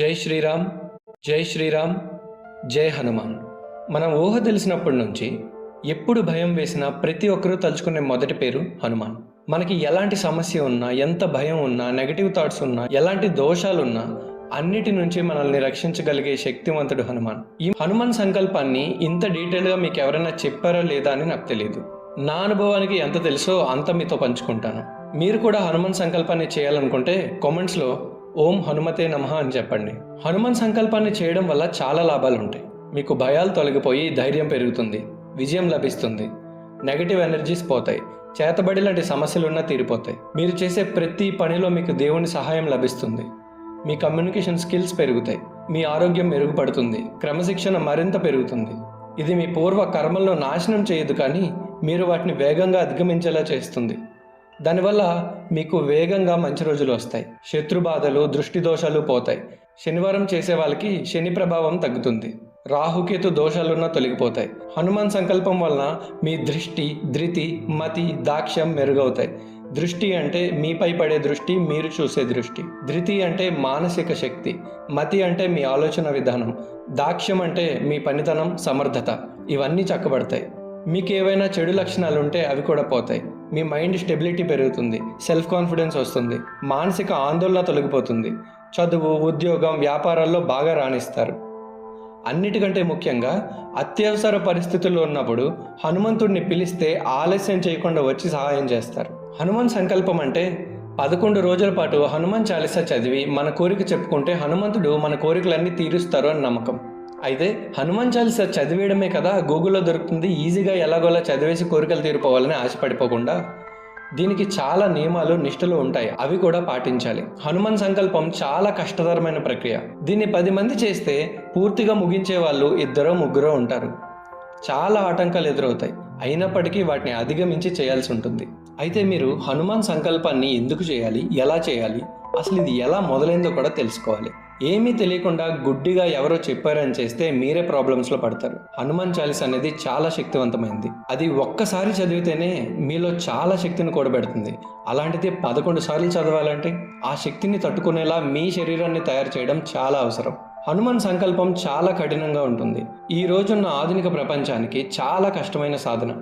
జై శ్రీరామ్ జై శ్రీరామ్ జై హనుమాన్. మనం ఊహ తెలిసినప్పటి నుంచి ఎప్పుడు భయం వేసినా ప్రతి ఒక్కరూ తలుచుకునే మొదటి పేరు హనుమాన్. మనకి ఎలాంటి సమస్య ఉన్నా ఎంత భయం ఉన్నా నెగటివ్ థాట్స్ ఉన్నా ఎలాంటి దోషాలున్నా అన్నిటి నుంచి మనల్ని రక్షించగలిగే శక్తివంతుడు హనుమాన్. ఈ హనుమాన్ సంకల్పాన్ని ఇంత డీటెయిల్గా మీకు ఎవరైనా చెప్పారా లేదా అని నాకు తెలియదు నా అనుభవానికి ఎంత తెలుసో అంత మీతో పంచుకుంటాను. మీరు కూడా హనుమాన్ సంకల్పాన్ని చేయాలనుకుంటే కామెంట్స్లో ఓం హనుమతే నమ అని చెప్పండి. హనుమాన్ సంకల్పాన్ని చేయడం వల్ల చాలా లాభాలు ఉంటాయి. మీకు భయాలు తొలగిపోయి ధైర్యం పెరుగుతుంది విజయం లభిస్తుంది నెగటివ్ ఎనర్జీస్ పోతాయి చేతబడి లాంటి సమస్యలున్నా తీరిపోతాయి. మీరు చేసే ప్రతి పనిలో మీకు దేవుని సహాయం లభిస్తుంది. మీ కమ్యూనికేషన్ స్కిల్స్ పెరుగుతాయి మీ ఆరోగ్యం మెరుగుపడుతుంది క్రమశిక్షణ మరింత పెరుగుతుంది. ఇది మీ పూర్వ కర్మల్లో నాశనం చేయదు కానీ మీరు వాటిని వేగంగా అధిగమించేలా చేస్తుంది. దానివల్ల మీకు వేగంగా మంచి రోజులు వస్తాయి. శత్రు బాధలు దృష్టి దోషాలు పోతాయి. శనివారం చేసే వాళ్ళకి శని ప్రభావం తగ్గుతుంది. రాహుకేతు దోషాలున్నా తొలగిపోతాయి. హనుమాన్ సంకల్పం వలన మీ దృష్టి ధృతి మతి దాక్ష్యం మెరుగవుతాయి. దృష్టి అంటే మీపై పడే దృష్టి మీరు చూసే దృష్టి. ధృతి అంటే మానసిక శక్తి. మతి అంటే మీ ఆలోచన విధానం. దాక్ష్యం అంటే మీ పనితనం సమర్థత. ఇవన్నీ చక్కబడతాయి. మీకు ఏవైనా చెడు లక్షణాలు ఉంటే అవి కూడా పోతాయి. మీ మైండ్ స్టెబిలిటీ పెరుగుతుంది సెల్ఫ్ కాన్ఫిడెన్స్ వస్తుంది మానసిక ఆందోళన తొలగిపోతుంది చదువు ఉద్యోగం వ్యాపారాల్లో బాగా రాణిస్తారు. అన్నిటికంటే ముఖ్యంగా అత్యవసర పరిస్థితుల్లో ఉన్నప్పుడు హనుమంతుడిని పిలిస్తే ఆలస్యం చేయకుండా వచ్చి సహాయం చేస్తారు. హనుమాన్ సంకల్పం అంటే పదకొండు రోజుల పాటు హనుమాన్ చాలీసా చదివి మన కోరిక చెప్పుకుంటే హనుమంతుడు మన కోరికలన్నీ తీరుస్తారు అని నమ్మకం. అయితే హనుమాన్ చాలీస చదివేయడమే కదా గూగుల్లో దొరుకుతుంది. ఈజీగా ఎలాగోలా చదివేసి కోరికలు తీరిపోవాలని ఆశపడిపోకుండా దీనికి చాలా నియమాలు నిష్ఠలు ఉంటాయి. అవి కూడా పాటించాలి. హనుమాన్ సంకల్పం చాలా కష్టతరమైన ప్రక్రియ. దీన్ని పది మంది చేస్తే పూర్తిగా ముగించే వాళ్ళు ఇద్దరో ముగ్గురో ఉంటారు. చాలా ఆటంకాలు ఎదురవుతాయి. అయినప్పటికీ వాటిని అధిగమించి చేయాల్సి ఉంటుంది. అయితే మీరు హనుమాన్ సంకల్పాన్ని ఎందుకు చేయాలి? ఎలా చేయాలి? అసలు ఇది ఎలా మొదలైందో కూడా తెలుసుకోవాలి. ఏమీ తెలియకుండా గుడ్డిగా ఎవరో చెప్పారని చేస్తే మీరే ప్రాబ్లమ్స్లో పడతారు. హనుమాన్ చాలీస్ అనేది చాలా శక్తివంతమైంది. అది ఒక్కసారి చదివితేనే మీలో చాలా శక్తిని కూడబెడుతుంది. అలాంటిది పదకొండు సార్లు చదవాలంటే ఆ శక్తిని తట్టుకునేలా మీ శరీరాన్ని తయారు చేయడం చాలా అవసరం. హనుమాన్ సంకల్పం చాలా కఠినంగా ఉంటుంది. ఈ రోజున్న ఆధునిక ప్రపంచానికి చాలా కష్టమైన సాధన.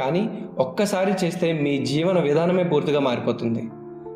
కానీ ఒక్కసారి చేస్తే మీ జీవన విధానమే పూర్తిగా మారిపోతుంది.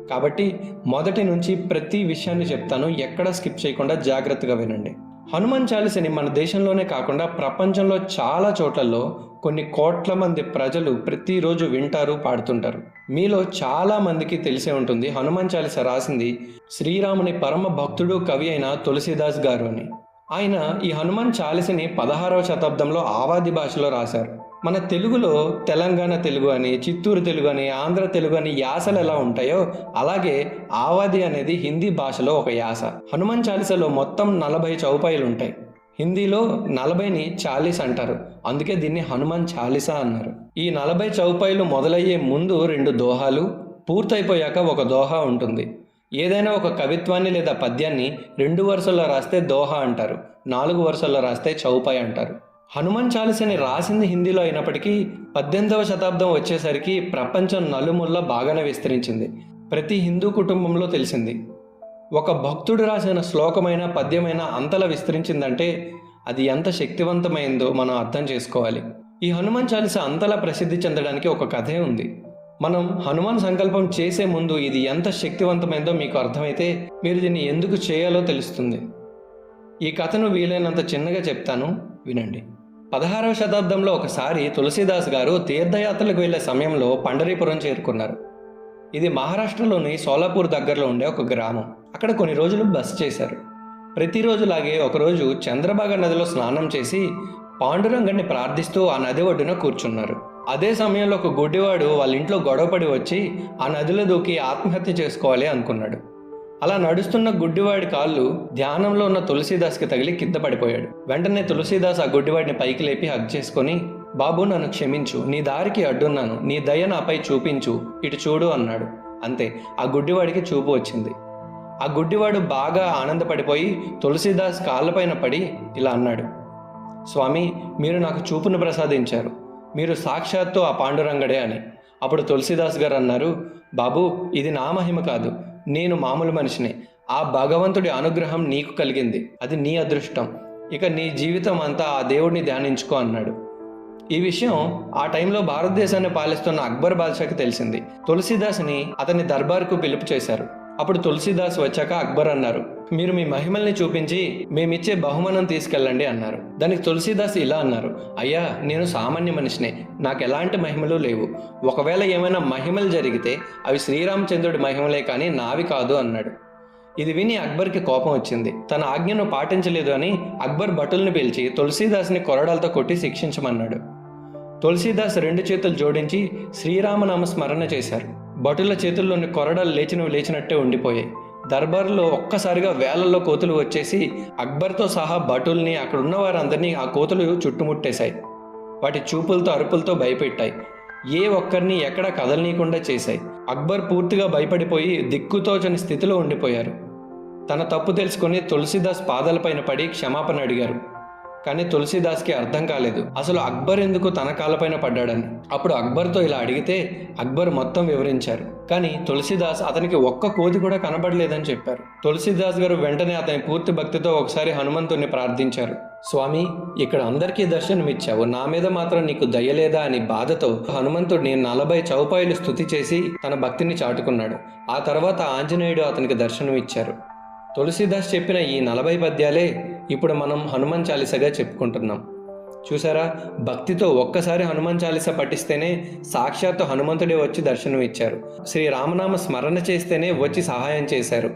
కాబట్టి మొదటి నుంచి ప్రతి విషయాన్ని చెప్తాను ఎక్కడా స్కిప్ చేయకుండా జాగ్రత్తగా వినండి. హనుమాన్ చాలీసని మన దేశంలోనే కాకుండా ప్రపంచంలో చాలా చోట్లలో కొన్ని కోట్ల మంది ప్రజలు ప్రతిరోజు వింటారు పాడుతుంటారు. మీలో చాలా మందికి తెలిసే ఉంటుంది హనుమాన్ చాలీస రాసింది శ్రీరాముని పరమ భక్తుడు కవి అయిన తులసీదాస్ గారు అని. ఆయన ఈ హనుమాన్ చాలీసని పదహారవ శతాబ్దంలో ఆవాది భాషలో రాశారు. మన తెలుగులో తెలంగాణ తెలుగు అని చిత్తూరు తెలుగు అని ఆంధ్ర తెలుగు అని యాసలు ఎలా ఉంటాయో అలాగే ఆవాది అనేది హిందీ భాషలో ఒక యాస. హనుమాన్ చాలీసలో మొత్తం నలభై చౌపాయిలు ఉంటాయి హిందీలో నలభైని చాలీస్ అంటారు. అందుకే దీన్ని హనుమాన్ చాలీసా అన్నారు. ఈ నలభై చౌపాయిలు మొదలయ్యే ముందు రెండు దోహాలు పూర్తయిపోయాక ఒక దోహా ఉంటుంది. ఏదైనా ఒక కవిత్వాన్ని లేదా పద్యాన్ని రెండు వరుసల్లో రాస్తే దోహా అంటారు. నాలుగు వరుసల్లో రాస్తే చౌపాయి అంటారు. హనుమాన్ చాలీసాని రాసింది హిందీలో అయినప్పటికీ పద్దెనిమిదవ శతాబ్దం వచ్చేసరికి ప్రపంచం నలుమూల బాగానే విస్తరించింది. ప్రతి హిందూ కుటుంబంలో తెలిసింది. ఒక భక్తుడు రాసిన శ్లోకమైన పద్యమైన అంతలా విస్తరించిందంటే అది ఎంత శక్తివంతమైందో మనం అర్థం చేసుకోవాలి. ఈ హనుమాన్ చాలీస అంతలా ప్రసిద్ధి చెందడానికి ఒక కథే ఉంది. మనం హనుమాన్ సంకల్పం చేసే ముందు ఇది ఎంత శక్తివంతమైందో మీకు అర్థమైతే మీరు దీన్ని ఎందుకు చేయాలో తెలుస్తుంది. ఈ కథను వీలైనంత చిన్నగా చెప్తాను వినండి. పదహారవ శతాబ్దంలో ఒకసారి తులసీదాస్ గారు తీర్థయాత్రలకు వెళ్ళే సమయంలో పండరీపురం చేరుకున్నారు. ఇది మహారాష్ట్రలోని సోలాపూర్ దగ్గరలో ఉండే ఒక గ్రామం. అక్కడ కొన్ని రోజులు బస చేశారు. ప్రతిరోజులాగే ఒకరోజు చంద్రభాగ నదిలో స్నానం చేసి పాండురంగన్ని ప్రార్థిస్తూ ఆ నది ఒడ్డున కూర్చున్నారు. అదే సమయంలో ఒక గుడ్డివాడు వాళ్ళ ఇంట్లో గొడవపడి వచ్చి ఆ నదిలో దూకి ఆత్మహత్య చేసుకోవాలి అనుకున్నాడు. అలా నడుస్తున్న గుడ్డివాడి కాళ్ళు ధ్యానంలో ఉన్న తులసీదాస్కి తగిలి కింద పడిపోయాడు. వెంటనే తులసీదాస్ ఆ గుడ్డివాడిని పైకి లేపి హగ్ చేసుకొని బాబు నన్ను క్షమించు. నీ దారికి అడ్డున్నాను. నీ దయ నాపై చూపించు. ఇటు చూడు అన్నాడు. అంతే. ఆ గుడ్డివాడికి చూపు వచ్చింది. ఆ గుడ్డివాడు బాగా ఆనందపడిపోయి తులసీదాస్ కాళ్ళపైన పడి ఇలా అన్నాడు స్వామి మీరు నాకు చూపును ప్రసాదించారు. మీరు సాక్షాత్తు ఆ పాండురంగడే అని. అప్పుడు తులసీదాస్ గారు అన్నారు బాబు ఇది నా మహిమ కాదు. నేను మామూలు మనిషిని. ఆ భగవంతుడి అనుగ్రహం నీకు కలిగింది. అది నీ అదృష్టం. ఇక నీ జీవితం అంతా ఆ దేవుడిని ధ్యానించుకో అన్నాడు. ఈ విషయం ఆ టైంలో భారతదేశాన్ని పాలిస్తున్న అక్బర్ బాద్షాకి తెలిసింది. తులసీదాస్ని అతని దర్బార్కు పిలుపు చేశారు. అప్పుడు తులసీదాస్ వచ్చాక అక్బర్ అన్నారు మీరు మీ మహిమల్ని చూపించి మేమిచ్చే బహుమానం తీసుకెళ్ళండి అన్నారు. దానికి తులసీదాస్ ఇలా అన్నారు అయ్యా నేను సామాన్య మనిషినే నాకు ఎలాంటి మహిమలు లేవు. ఒకవేళ ఏమైనా మహిమలు జరిగితే అవి శ్రీరామచంద్రుడి మహిమలే కానీ నావి కాదు అన్నాడు. ఇది విని అక్బర్కి కోపం వచ్చింది. తన ఆజ్ఞను పాటించలేదు అని అక్బర్ భటుల్ని పిలిచి తులసీదాస్ని కొరడాలతో కొట్టి శిక్షించమన్నాడు. తులసీదాస్ రెండు చేతులు జోడించి శ్రీరామనామ స్మరణ చేశారు. భటుల చేతుల్లోని కొరడాలు లేచినవి లేచినట్టే ఉండిపోయాయి. దర్బార్లో ఒక్కసారిగా వేలల్లో కోతులు వచ్చేసి అక్బర్తో సహా భటుల్ని అక్కడున్న వారందరినీ ఆ కోతులు చుట్టుముట్టేశాయి. వాటి చూపులతో అరుపులతో భయపెట్టాయి. ఏ ఒక్కరిని ఎక్కడ కదలనీయకుండా చేశాయి. అక్బర్ పూర్తిగా భయపడిపోయి దిక్కుతోచని స్థితిలో ఉండిపోయారు. తన తప్పు తెలుసుకొని తులసిదాస్ పాదాలపైన పడి క్షమాపణ అడిగారు. కానీ తులసిదాస్కి అర్థం కాలేదు. అసలు అక్బర్ ఎందుకు తన కాలపైన పడ్డాడని? అప్పుడు అక్బర్తో ఇలా అడిగితే అక్బర్ మొత్తం వివరించారు. కానీ తులసిదాస్ అతనికి ఒక్క కోతి కూడా కనబడలేదని చెప్పారు. తులసిదాస్ గారు వెంటనే అతని పూర్తి భక్తితో ఒకసారి హనుమంతుణ్ణి ప్రార్థించారు. స్వామి ఇక్కడ అందరికీ దర్శనమిచ్చావు. నా మీద మాత్రం నీకు దయ్యలేదా అని బాధతో హనుమంతుడిని నలభై చౌపాయిలు స్థుతి చేసి తన భక్తిని చాటుకున్నాడు. ఆ తర్వాత ఆంజనేయుడు అతనికి దర్శనం ఇచ్చారు తులసిదాస్ చెప్పిన ఈ నలభై పద్యాలే ఇప్పుడు మనం హనుమాన్ చాలీసగా చెప్పుకుంటున్నాం. చూసారా? భక్తితో ఒక్కసారి హనుమాన్ చాలీస పఠిస్తేనే సాక్షాత్తు హనుమంతుడే వచ్చి దర్శనం ఇచ్చారు. శ్రీ రామనామ స్మరణ చేస్తేనే వచ్చి సహాయం చేశారు.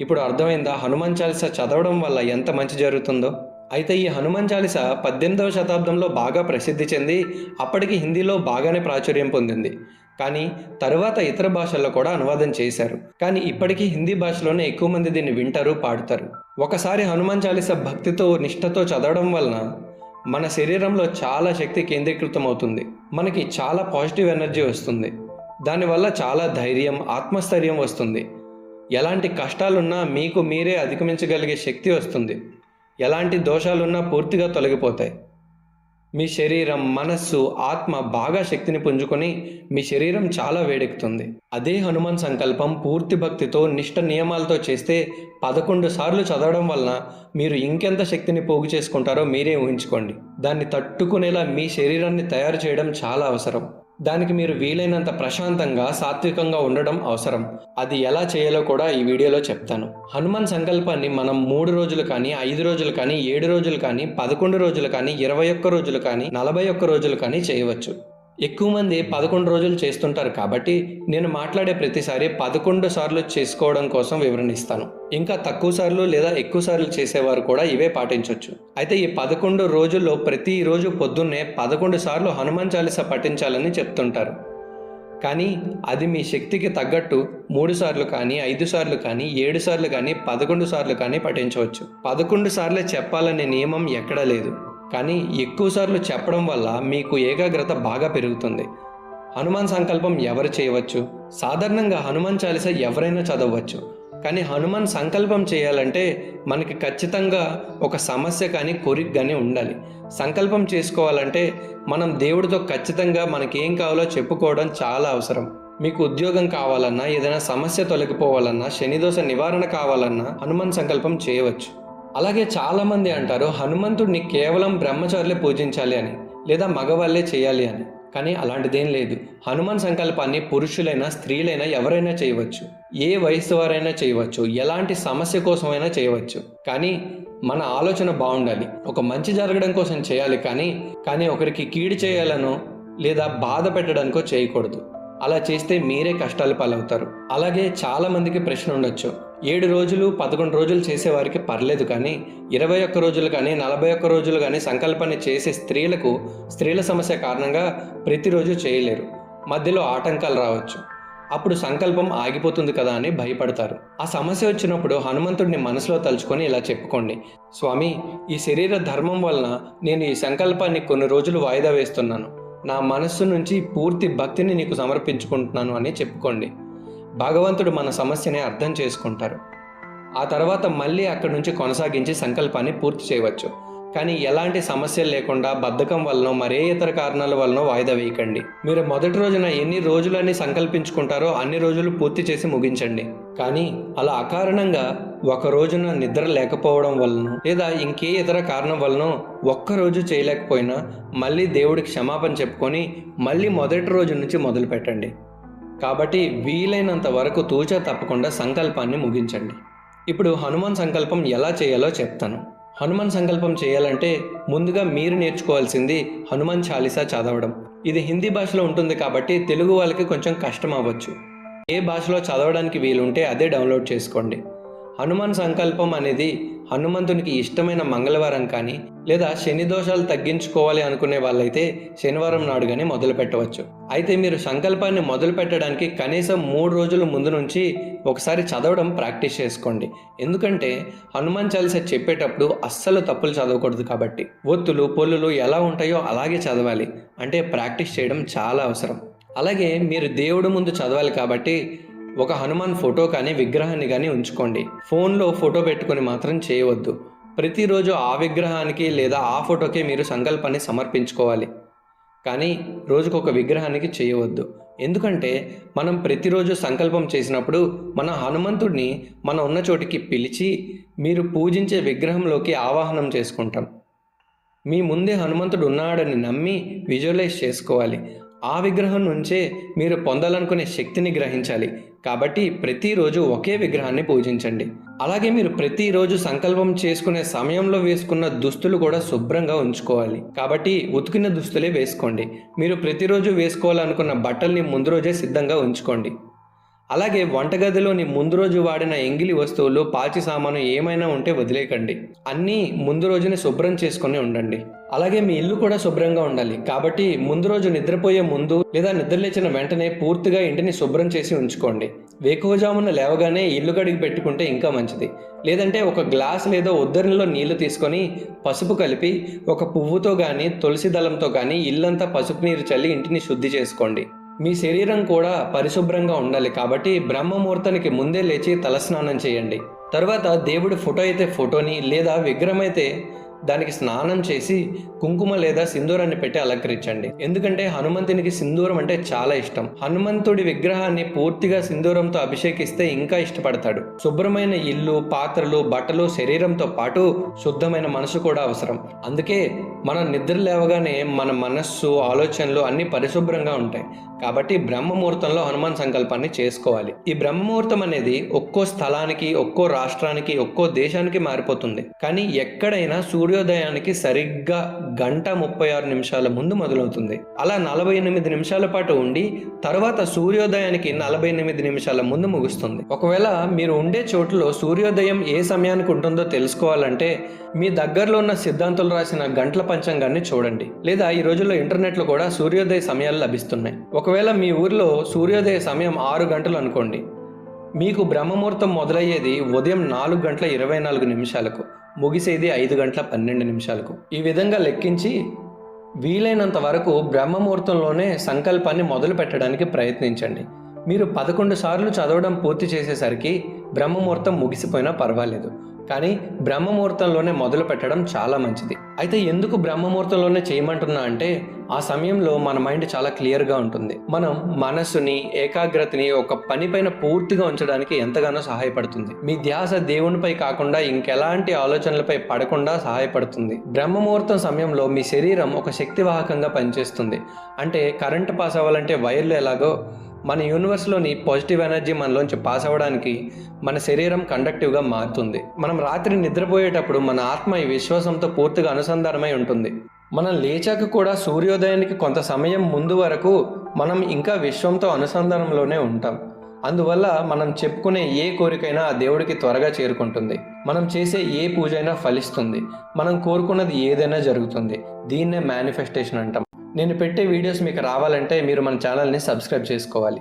ఇప్పుడు అర్థమైందా? హనుమాన్ చాలీస చదవడం వల్ల ఎంత మంచి జరుగుతుందో? అయితే ఈ హనుమాన్ చాలీస పద్దెనిమిదవ శతాబ్దంలో బాగా ప్రసిద్ధి చెంది అప్పటికి హిందీలో బాగానే ప్రాచుర్యం పొందింది. కానీ తరువాత ఇతర భాషల్లో కూడా అనువాదం చేశారు. కానీ ఇప్పటికీ హిందీ భాషలోనే ఎక్కువ మంది దీన్ని వింటారు పాడుతారు. ఒకసారి హనుమాన్ చాలీస భక్తితో నిష్ఠతో చదవడం వలన మన శరీరంలో చాలా శక్తి కేంద్రీకృతం అవుతుంది మనకి చాలా పాజిటివ్ ఎనర్జీ వస్తుంది. దానివల్ల చాలా ధైర్యం ఆత్మస్థైర్యం వస్తుంది. ఎలాంటి కష్టాలున్నా మీకు మీరే అధిగమించగలిగే శక్తి వస్తుంది. ఎలాంటి దోషాలున్నా పూర్తిగా తొలగిపోతాయి. మీ శరీరం మనస్సు ఆత్మ బాగా శక్తిని పుంజుకొని మీ శరీరం చాలా వేడెక్కుతుంది. అదే హనుమాన్ సంకల్పం పూర్తి భక్తితో నిష్ట నియమాలతో చేస్తే పదకొండు సార్లు చదవడం వలన మీరు ఇంకెంత శక్తిని పోగు చేసుకుంటారో మీరే ఊహించుకోండి. దాన్ని తట్టుకునేలా మీ శరీరాన్ని తయారు చేయడం చాలా అవసరం. దానికి మీరు వీలైనంత ప్రశాంతంగా సాత్వికంగా ఉండడం అవసరం. అది ఎలా చేయాలో కూడా ఈ వీడియోలో చెప్తాను. హనుమాన్ సంకల్పాన్ని మనం మూడు రోజులు కానీ ఐదు రోజులు కానీ ఏడు రోజులు కానీ పదకొండు రోజులు కానీ ఇరవై ఒక్క రోజులు కానీ నలభై ఒక్క రోజులు కానీ చేయవచ్చు. ఎక్కువ మంది పదకొండు రోజులు చేస్తుంటారు కాబట్టి నేను మాట్లాడే ప్రతిసారి పదకొండు సార్లు చేసుకోవడం కోసం వివరణిస్తాను ఇంకా తక్కువ సార్లు లేదా ఎక్కువ సార్లు చేసేవారు కూడా ఇవే పాటించవచ్చు అయితే ఈ పదకొండు రోజుల్లో ప్రతిరోజు పొద్దున్నే పదకొండు సార్లు హనుమాన్ చాలీస పఠించాలని చెప్తుంటారు. కానీ అది మీ శక్తికి తగ్గట్టు మూడు సార్లు కానీ ఐదు సార్లు కానీ ఏడు సార్లు కానీ పదకొండు సార్లు కానీ పఠించవచ్చు. పదకొండు సార్లే చెప్పాలనే నియమం ఎక్కడా లేదు. కానీ ఎక్కువసార్లు చెప్పడం వల్ల మీకు ఏకాగ్రత బాగా పెరుగుతుంది. హనుమాన్ సంకల్పం ఎవరు చేయవచ్చు? సాధారణంగా హనుమాన్ చాలీస ఎవరైనా చదవచ్చు కానీ హనుమాన్ సంకల్పం చేయాలంటే మనకి ఖచ్చితంగా ఒక సమస్య కానీ కోరిక కానీ ఉండాలి. సంకల్పం చేసుకోవాలంటే మనం దేవుడితో ఖచ్చితంగా మనకి ఏం కావాలో చెప్పుకోవడం చాలా అవసరం. మీకు ఉద్యోగం కావాలన్నా ఏదైనా సమస్య తొలగిపోవాలన్నా శనిదోష నివారణ కావాలన్నా హనుమాన్ సంకల్పం చేయవచ్చు. అలాగే చాలామంది అంటారు హనుమంతుడిని కేవలం బ్రహ్మచారులే పూజించాలి అని లేదా మగవాళ్ళే చేయాలి అని. కానీ అలాంటిదేం లేదు. హనుమాన్ సంకల్పాన్ని పురుషులైనా స్త్రీలైనా ఎవరైనా చేయవచ్చు. ఏ వయసు వారైనా చేయవచ్చు. ఎలాంటి సమస్య కోసమైనా చేయవచ్చు. కానీ మన ఆలోచన బాగుండాలి. ఒక మంచి జరగడం కోసం చేయాలి కానీ కానీ ఒకరికి కీడు చేయాలనో లేదా బాధ పెట్టడానికో చేయకూడదు. అలా చేస్తే మీరే కష్టాలు పాలవుతారు. అలాగే చాలా మందికి ప్రశ్న ఉండొచ్చు. ఏడు రోజులు పదకొండు రోజులు చేసేవారికి పర్లేదు కానీ ఇరవై ఒక్క రోజులు కానీ నలభై ఒక్క రోజులు కానీ సంకల్పాన్ని చేసే స్త్రీలకు స్త్రీల సమస్య కారణంగా ప్రతిరోజు చేయలేరు. మధ్యలో ఆటంకాలు రావచ్చు. అప్పుడు సంకల్పం ఆగిపోతుంది కదా అని భయపడతారు. ఆ సమస్య వచ్చినప్పుడు హనుమంతుడిని మనసులో తలుచుకొని ఇలా చెప్పుకోండి. స్వామి ఈ శరీర ధర్మం వలన నేను ఈ సంకల్పాన్ని కొన్ని రోజులు వాయిదా వేస్తున్నాను. నా మనస్సు నుంచి పూర్తి భక్తిని నీకు సమర్పించుకుంటున్నాను అని చెప్పుకోండి. భగవంతుడు మన సమస్యని అర్థం చేసుకుంటారు. ఆ తర్వాత మళ్ళీ అక్కడి నుంచి కొనసాగించి సంకల్పాన్ని పూర్తి చేయవచ్చు. కానీ ఎలాంటి సమస్యలు లేకుండా బద్ధకం వలన మరే ఇతర కారణాల వలన వాయిదా వేయకండి. మీరు మొదటి రోజున ఎన్ని రోజులని సంకల్పించుకుంటారో అన్ని రోజులు పూర్తి చేసి ముగించండి. కానీ అలా అకారణంగా ఒక రోజున నిద్ర లేకపోవడం వలన లేదా ఇంకే ఇతర కారణం వలన ఒక్క రోజు చేయలేకపోయినా మళ్ళీ దేవుడికి క్షమాపణ చెప్పుకొని మళ్ళీ మొదటి రోజు నుంచి మొదలు పెట్టండి కాబట్టి వీలైనంత వరకు తూచా తప్పకుండా సంకల్పాన్ని ముగించండి. ఇప్పుడు హనుమాన్ సంకల్పం ఎలా చేయాలో చెప్తాను. హనుమాన్ సంకల్పం చేయాలంటే ముందుగా మీరు నేర్చుకోవాల్సింది హనుమాన్ చాలీసా చదవడం. ఇది హిందీ భాషలో ఉంటుంది కాబట్టి తెలుగు వాళ్ళకి కొంచెం కష్టం అవ్వచ్చు. ఏ భాషలో చదవడానికి వీలుంటే అదే డౌన్లోడ్ చేసుకోండి. హనుమాన్ సంకల్పం అనేది హనుమంతునికి ఇష్టమైన మంగళవారం కానీ లేదా శని దోషాలు తగ్గించుకోవాలి అనుకునే వాళ్ళైతే శనివారం నాడు కానీ మొదలు పెట్టవచ్చు. అయితే మీరు సంకల్పాన్ని మొదలు పెట్టడానికి కనీసం మూడు రోజుల ముందు నుంచి ఒకసారి చదవడం ప్రాక్టీస్ చేసుకోండి. ఎందుకంటే హనుమాన్ చాలీస చెప్పేటప్పుడు అస్సలు తప్పులు చదవకూడదు కాబట్టి. ఒత్తులు పొల్లులు ఎలా ఉంటాయో అలాగే చదవాలి. అంటే ప్రాక్టీస్ చేయడం చాలా అవసరం. అలాగే మీరు దేవుడు ముందు చదవాలి కాబట్టి ఒక హనుమాన్ ఫోటో కానీ విగ్రహాన్ని కానీ ఉంచుకోండి. ఫోన్లో ఫోటో పెట్టుకొని మాత్రం చేయవద్దు. ప్రతిరోజు ఆ విగ్రహానికి లేదా ఆ ఫోటోకే మీరు సంకల్పాన్ని సమర్పించుకోవాలి. కానీ రోజుకొక విగ్రహానికి చేయవద్దు. ఎందుకంటే మనం ప్రతిరోజు సంకల్పం చేసినప్పుడు మన హనుమంతుడిని మన ఉన్న చోటికి పిలిచి మీరు పూజించే విగ్రహంలోకి ఆవాహనం చేసుకుంటాం. మీ ముందే హనుమంతుడు ఉన్నాడని నమ్మి విజువలైజ్ చేసుకోవాలి. ఆ విగ్రహం నుంచే మీరు పొందాలనుకునే శక్తిని గ్రహించాలి. కాబట్టి ప్రతిరోజు ఒకే విగ్రహాన్ని పూజించండి. అలాగే మీరు ప్రతిరోజు సంకల్పం చేసుకునే సమయంలో వేసుకున్న దుస్తులు కూడా శుభ్రంగా ఉంచుకోవాలి. కాబట్టి ఉతికిన దుస్తులే వేసుకోండి. మీరు ప్రతిరోజు వేసుకోవాలనుకున్న బట్టల్ని ముందు రోజే సిద్ధంగా ఉంచుకోండి. అలాగే వంటగదిలోని ముందు రోజు వాడిన ఎంగిలి వస్తువులు పాచి సామాను ఏమైనా ఉంటే వదిలేకండి అన్నీ ముందు రోజునే శుభ్రం చేసుకుని ఉండండి. అలాగే మీ ఇల్లు కూడా శుభ్రంగా ఉండాలి. కాబట్టి ముందు రోజు నిద్రపోయే ముందు లేదా నిద్రలేచిన వెంటనే పూర్తిగా ఇంటిని శుభ్రం చేసి ఉంచుకోండి. వేకువజామున లేవగానే ఇల్లు కడిగి పెట్టుకుంటే ఇంకా మంచిది. లేదంటే ఒక గ్లాస్ లేదా ఉద్దరిలో నీళ్ళు తీసుకొని పసుపు కలిపి ఒక పువ్వుతో కానీ తులసి దళంతో కానీ ఇల్లంతా పసుపు నీరు చల్లి ఇంటిని శుద్ధి చేసుకోండి. మీ శరీరం కూడా పరిశుభ్రంగా ఉండాలి. కాబట్టి బ్రహ్మముహూర్తానికి ముందే లేచి తలస్నానం చేయండి. తర్వాత దేవుడి ఫోటో అయితే ఫోటోని లేదా విగ్రహం అయితే దానికి స్నానం చేసి కుంకుమ లేదా సింధూరాన్ని పెట్టి అలంకరించండి. ఎందుకంటే హనుమంతునికి సింధూరం అంటే చాలా ఇష్టం. హనుమంతుడి విగ్రహాన్ని పూర్తిగా సింధూరంతో అభిషేకిస్తే ఇంకా ఇష్టపడతాడు. శుభ్రమైన ఇల్లు పాత్రలు బట్టలు శరీరంతో పాటు శుద్ధమైన మనసు కూడా అవసరం. అందుకే మనం నిద్ర లేవగానే మన మనస్సు ఆలోచనలు అన్ని పరిశుభ్రంగా ఉంటాయి. కాబట్టి బ్రహ్మముహూర్తంలో హనుమాన్ సంకల్పాన్ని చేసుకోవాలి. ఈ బ్రహ్మముహూర్తం అనేది ఒక్కో స్థలానికి ఒక్కో రాష్ట్రానికి ఒక్కో దేశానికి మారిపోతుంది. కానీ ఎక్కడైనా సూర్యోదయానికి సరిగ్గా గంట ముప్పై ఆరు నిమిషాల ముందు మొదలవుతుంది. అలా నలభై ఎనిమిది నిమిషాల పాటు ఉండి తర్వాత సూర్యోదయానికి నలభై ఎనిమిది నిమిషాల ముందు ముగుస్తుంది. ఒకవేళ మీరు ఉండే చోటులో సూర్యోదయం ఏ సమయానికి ఉంటుందో తెలుసుకోవాలంటే మీ దగ్గరలో ఉన్న సిద్ధాంతులు రాసిన గంటల పంచాంగాన్ని చూడండి. లేదా ఈ రోజుల్లో ఇంటర్నెట్లో కూడా సూర్యోదయ సమయాలు లభిస్తున్నాయి. ఒకవేళ మీ ఊర్లో సూర్యోదయ సమయం ఆరు గంటలు అనుకోండి. మీకు బ్రహ్మముహూర్తం మొదలయ్యేది ఉదయం నాలుగు గంటల ఇరవై నాలుగు నిమిషాలకు. ముగిసేది ఐదు గంటల పన్నెండు నిమిషాలకు. ఈ విధంగా లెక్కించి వీలైనంత వరకు బ్రహ్మముహూర్తంలోనే సంకల్పాన్ని మొదలు పెట్టడానికి ప్రయత్నించండి. మీరు పదకొండు సార్లు చదవడం పూర్తి చేసేసరికి బ్రహ్మముహూర్తం ముగిసిపోయినా పర్వాలేదు. కానీ బ్రహ్మముహూర్తంలోనే మొదలు పెట్టడం చాలా మంచిది. అయితే ఎందుకు బ్రహ్మముహూర్తంలోనే చేయమంటున్నా అంటే ఆ సమయంలో మన మైండ్ చాలా క్లియర్గా ఉంటుంది. మనం మనస్సుని ఏకాగ్రతని ఒక పనిపైన పూర్తిగా ఉంచడానికి ఎంతగానో సహాయపడుతుంది. మీ ధ్యాస దేవునిపై కాకుండా ఇంకెలాంటి ఆలోచనలపై పడకుండా సహాయపడుతుంది. బ్రహ్మముహూర్తం సమయంలో మీ శరీరం ఒక శక్తివాహకంగా పనిచేస్తుంది. అంటే కరెంట్ పాస్ అవ్వాలంటే వైర్లు ఎలాగో మన యూనివర్స్లోని పాజిటివ్ ఎనర్జీ మనలోంచి పాస్ అవ్వడానికి మన శరీరం కండక్టివ్గా మారుతుంది. మనం రాత్రి నిద్రపోయేటప్పుడు మన ఆత్మ ఈ విశ్వాసంతో పూర్తిగా అనుసంధానమై ఉంటుంది. మనం లేచాక కూడా సూర్యోదయానికి కొంత సమయం ముందు వరకు మనం ఇంకా విశ్వంతో అనుసంధానంలోనే ఉంటాం. అందువల్ల మనం చెప్పుకునే ఏ కోరికైనా ఆ దేవుడికి త్వరగా చేరుకుంటుంది. మనం చేసే ఏ పూజ అయినా ఫలిస్తుంది. మనం కోరుకున్నది ఏదైనా జరుగుతుంది. దీన్నే మేనిఫెస్టేషన్ అంటాం. నేను పెట్టే వీడియోస్ మీకు రావాలంటే మీరు మన ఛానల్ని సబ్స్క్రైబ్ చేసుకోవాలి.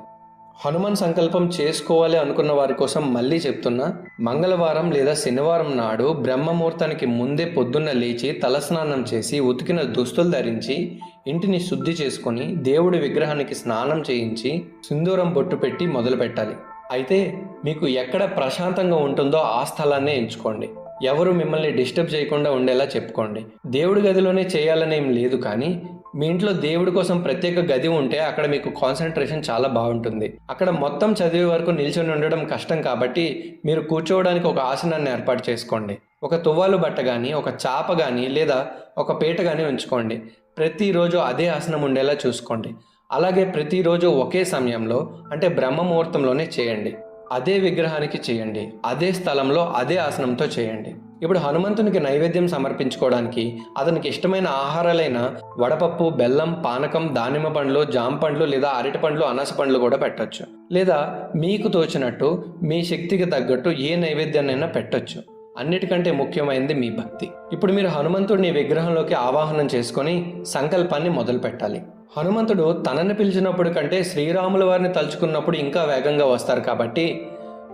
హనుమాన్ సంకల్పం చేసుకోవాలి అనుకున్న వారి కోసం మళ్ళీ చెప్తున్నా మంగళవారం లేదా శనివారం నాడు బ్రహ్మముహూర్తానికి ముందే పొద్దున్న లేచి తలస్నానం చేసి ఉతికిన దుస్తులు ధరించి ఇంటిని శుద్ధి చేసుకొని దేవుడి విగ్రహానికి స్నానం చేయించి సింధూరం బొట్టు పెట్టి మొదలు పెట్టాలి. అయితే మీకు ఎక్కడ ప్రశాంతంగా ఉంటుందో ఆ స్థలాన్నే ఎంచుకోండి. ఎవరు మిమ్మల్ని డిస్టర్బ్ చేయకుండా ఉండేలా చెప్పుకోండి. దేవుడి గదిలోనే చేయాలనేం లేదు కానీ మీ ఇంట్లో దేవుడి కోసం ప్రత్యేక గది ఉంటే అక్కడ మీకు కాన్సన్ట్రేషన్ చాలా బాగుంటుంది. అక్కడ మొత్తం చదివే వరకు నిల్చొని ఉండడం కష్టం కాబట్టి మీరు కూర్చోవడానికి ఒక ఆసనాన్ని ఏర్పాటు చేసుకోండి. ఒక తువ్వాలు బట్ట కానీ ఒక చాప కానీ లేదా ఒక పీట కానీ ఉంచుకోండి. ప్రతిరోజు అదే ఆసనం ఉండేలా చూసుకోండి. అలాగే ప్రతిరోజు ఒకే సమయంలో అంటే బ్రహ్మ ముహూర్తంలోనే చేయండి. అదే విగ్రహానికి చేయండి. అదే స్థలంలో అదే ఆసనంతో చేయండి. ఇప్పుడు హనుమంతునికి నైవేద్యం సమర్పించుకోవడానికి అతనికి ఇష్టమైన ఆహారాలైన వడపప్పు బెల్లం పానకం దానిమ్మ పండ్లు జామ పండ్లు లేదా అరటి పండ్లు అనస పండ్లు కూడా పెట్టచ్చు. లేదా మీకు తోచినట్టు మీ శక్తికి తగ్గట్టు ఏ నైవేద్యాన్నైనా పెట్టొచ్చు. అన్నిటికంటే ముఖ్యమైనది మీ భక్తి. ఇప్పుడు మీరు హనుమంతుడిని విగ్రహంలోకి ఆవాహనం చేసుకొని సంకల్పాన్ని మొదలు పెట్టాలి హనుమంతుడు తనని పిలిచినప్పుడు కంటే శ్రీరాముల వారిని తలుచుకున్నప్పుడు ఇంకా వేగంగా వస్తారు కాబట్టి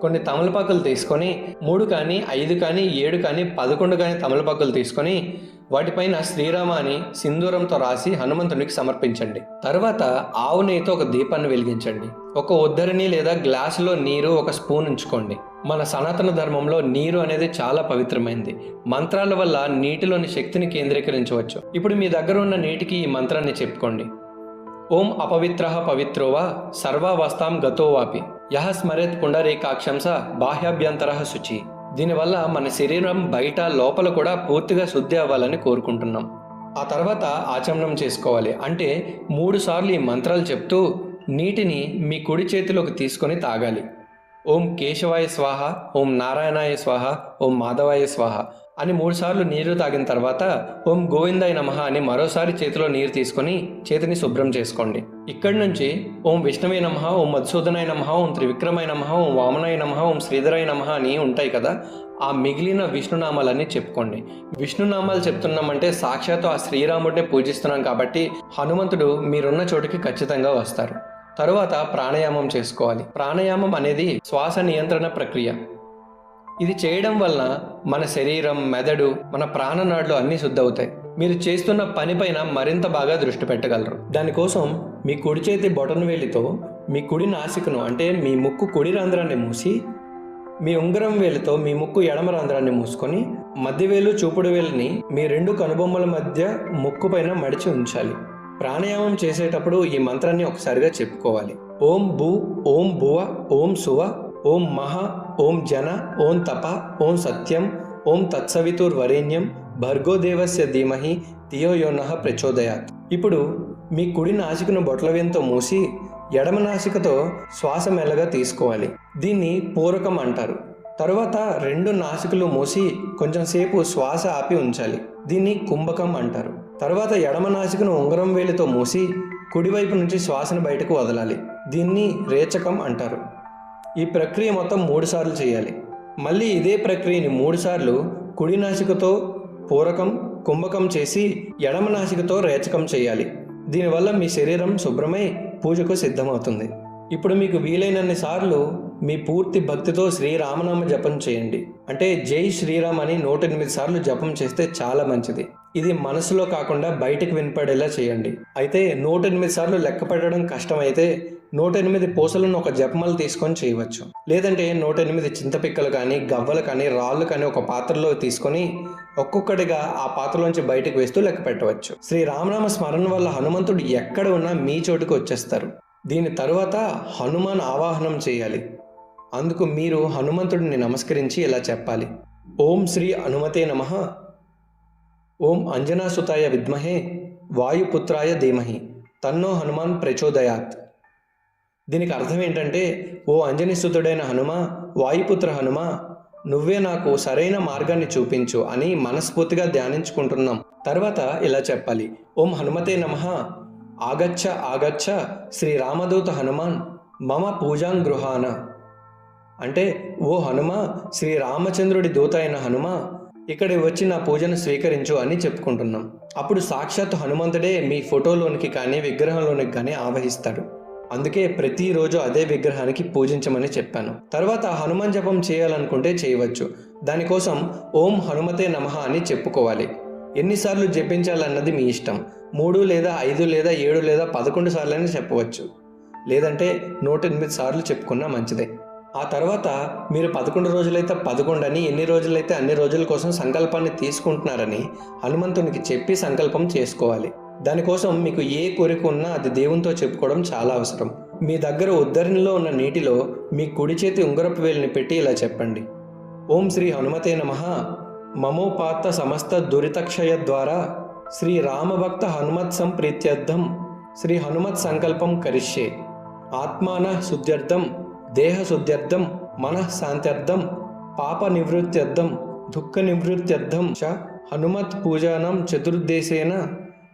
కొన్ని తమలపాకులు తీసుకొని మూడు కానీ ఐదు కానీ ఏడు కానీ పదకొండు కానీ తమలపాకులు తీసుకొని వాటిపైన శ్రీరామ అని సింధూరంతో రాసి హనుమంతునికి సమర్పించండి. తర్వాత ఆవు నెయ్యితో ఒక దీపాన్ని వెలిగించండి. ఒక ఉద్దరిని లేదా గ్లాసులో నీరు ఒక స్పూన్ ఉంచుకోండి. మన సనాతన ధర్మంలో నీరు అనేది చాలా పవిత్రమైంది. మంత్రాల వల్ల నీటిలోని శక్తిని కేంద్రీకరించవచ్చు. ఇప్పుడు మీ దగ్గర ఉన్న నీటికి ఈ మంత్రాన్ని చెప్పుకోండి. ఓం అపవిత్ర పవిత్రోవా సర్వావస్థాం గతోవాపి యహ స్మరేత్ పుండరీకాక్షంస బాహ్యాభ్యంతర శుచి. దీనివల్ల మన శరీరం బయట లోపల కూడా పూర్తిగా శుద్ధి అవ్వాలని కోరుకుంటున్నాం. ఆ తర్వాత ఆచమనం చేసుకోవాలి. అంటే మూడు సార్లు ఈ మంత్రాలు చెప్తూ నీటిని మీ కుడి చేతిలోకి తీసుకొని తాగాలి. ఓం కేశవాయ స్వాహ ఓం నారాయణాయ స్వాహ ఓం మాధవాయ స్వాహ అని మూడుసార్లు నీరు తాగిన తర్వాత ఓం గోవిందాయ నమః అని మరోసారి చేతిలో నీరు తీసుకొని చేతిని శుభ్రం చేసుకోండి. ఇక్కడి నుంచి ఓం విష్ణువే నమః ఓం మధుసూదనాయ నమ ఓం త్రివిక్రమాయ నమః ఓం వామనాయ నమః ఓం శ్రీధరాయ నమః అని ఉంటాయి కదా ఆ మిగిలిన విష్ణునామాలన్నీ చెప్పుకోండి. విష్ణునామాలు చెప్తున్నామంటే సాక్షాత్తు ఆ శ్రీరాముడిని పూజిస్తున్నాం కాబట్టి హనుమంతుడు మీరున్న చోటుకి ఖచ్చితంగా వస్తారు. తరువాత ప్రాణాయామం చేసుకోవాలి. ప్రాణాయామం అనేది శ్వాస నియంత్రణ ప్రక్రియ. ఇది చేయడం వలన మన శరీరం మెదడు మన ప్రాణనాడులు అన్నీ శుద్ధవుతాయి. మీరు చేస్తున్న పనిపైన మరింత బాగా దృష్టి పెట్టగలరు. దానికోసం మీ కుడి చేతి బొటన వేలితో మీ కుడి నాసికను అంటే మీ ముక్కు కుడి రంధ్రాన్ని మూసి మీ ఉంగరం వేలితో మీ ముక్కు ఎడమ రంధ్రాన్ని మూసుకొని మధ్యవేలు చూపుడు వేలిని మీ రెండు కనుబొమ్మల మధ్య ముక్కు పైన మడిచి ఉంచాలి. ప్రాణాయామం చేసేటప్పుడు ఈ మంత్రాన్ని ఒకసారిగా చెప్పుకోవాలి. ఓం భూ ఓం భువ ఓం సువ ఓం మహ ఓం జన ఓం తప ఓం సత్యం ఓం తత్సవితుర్ వరేణ్యం భర్గో దేవస్య ధీమహి ధియో యోనః ప్రచోదయాత్. ఇప్పుడు మీ కుడి నాసికను బొట్లవ్యంతో మూసి ఎడమ నాసికతో శ్వాస మెల్లగా తీసుకోవాలి. దీన్ని పూరకం అంటారు. తరువాత రెండు నాసికలు మూసి కొంచెం సేపు శ్వాస ఆపి ఉంచాలి. దీన్ని కుంభకం అంటారు. తర్వాత ఎడమ నాసికను ఉంగరం వేలితో మూసి కుడివైపు నుంచి శ్వాసను బయటకు వదలాలి. దీన్ని రేచకం అంటారు. ఈ ప్రక్రియ మొత్తం మూడుసార్లు చేయాలి. మళ్ళీ ఇదే ప్రక్రియని మూడుసార్లు కుడి నాసికతో పూరకం కుంభకం చేసి ఎడమ నాసికతో రేచకం చేయాలి. దీనివల్ల మీ శరీరం శుభ్రమై పూజకు సిద్ధమవుతుంది. ఇప్పుడు మీకు వీలైనన్ని సార్లు మీ పూర్తి భక్తితో శ్రీరామనామ జపం చేయండి. అంటే జై శ్రీరామ్ అని నూట ఎనిమిది సార్లు జపం చేస్తే చాలా మంచిది. ఇది మనసులో కాకుండా బయటకు వినపడేలా చేయండి. అయితే నూట ఎనిమిది సార్లు లెక్క పెట్టడం కష్టమైతే నూట ఎనిమిది పూసలను ఒక జపమలు తీసుకొని చేయవచ్చు. లేదంటే నూట ఎనిమిది చింతపిక్కలు కానీ గవ్వలు కానీ రాళ్ళు కానీ ఒక పాత్రలో తీసుకొని ఒక్కొక్కటిగా ఆ పాత్రలోంచి బయటకు వేస్తూ లెక్క పెట్టవచ్చు. శ్రీ రామనామ స్మరణ వల్ల హనుమంతుడు ఎక్కడ ఉన్నా మీ చోటుకు వచ్చేస్తారు. దీని తరువాత హనుమాన్ ఆవాహనం చేయాలి. అందుకు మీరు హనుమంతుడిని నమస్కరించి ఇలా చెప్పాలి. ఓం శ్రీ హనుమతే నమ. ఓం అంజనాసుతాయ విద్మహే. వాయుపుత్రాయ ధీమహి. తన్నో హనుమాన్ ప్రచోదయాత్. దీనికి అర్థం ఏంటంటే ఓ అంజనిస్తుతుడైన హనుమ వాయుపుత్ర హనుమ నువ్వే నాకు సరైన మార్గాన్ని చూపించు అని మనస్ఫూర్తిగా ధ్యానించుకుంటున్నాం. తర్వాత ఇలా చెప్పాలి. ఓం హనుమతే నమ. ఆగచ్చ ఆగచ్చ శ్రీ రామదూత హనుమాన్ మమ పూజాం గృహాన. అంటే ఓ హనుమ శ్రీ రామచంద్రుడి దూత అయిన హనుమ ఇక్కడ వచ్చి నా పూజను స్వీకరించు అని చెప్పుకుంటున్నాం. అప్పుడు సాక్షాత్ హనుమంతుడే మీ ఫోటోలోనికి కానీ విగ్రహంలోనికి కానీ ఆవహిస్తాడు. అందుకే ప్రతిరోజు అదే విగ్రహానికి పూజించమని చెప్పాను. తర్వాత హనుమాన్ జపం చేయాలనుకుంటే చేయవచ్చు. దానికోసం ఓం హనుమతే నమః అని చెప్పుకోవాలి. ఎన్నిసార్లు జపించాలన్నది మీ ఇష్టం. మూడు లేదా ఐదు లేదా ఏడు లేదా పదకొండు సార్లు అని చెప్పవచ్చు. లేదంటే నూట ఎనిమిది సార్లు చెప్పుకున్నా మంచిదే. ఆ తర్వాత మీరు పదకొండు రోజులైతే పదకొండు అని ఎన్ని రోజులైతే అన్ని రోజుల కోసం సంకల్పాన్ని తీసుకుంటున్నారని హనుమంతునికి చెప్పి సంకల్పం చేసుకోవాలి. దానికోసం మీకు ఏ కోరిక ఉన్నా అది దేవునితో చెప్పుకోవడం చాలా అవసరం. మీ దగ్గర ఉద్ధరణలో ఉన్న నీటిలో మీ కుడి చేతి ఉంగరపు వేలిని పెట్టి ఇలా చెప్పండి. ఓం శ్రీ హనుమతే నమ. మమోపాత్త సమస్త దురితక్షయ ద్వారా శ్రీ రామభక్త హనుమత్ సంప్రీత్యర్థం. శ్రీ హనుమత్ సంకల్పం కరిష్యే. ఆత్మాన శుద్ధ్యర్థం. దేహ మనఃశాంత్యర్థం పాప నివృత్త్యర్థం దుఃఖ నివృత్త్యర్థం చ హనుమత్ పూజానం చతుర్దేశేన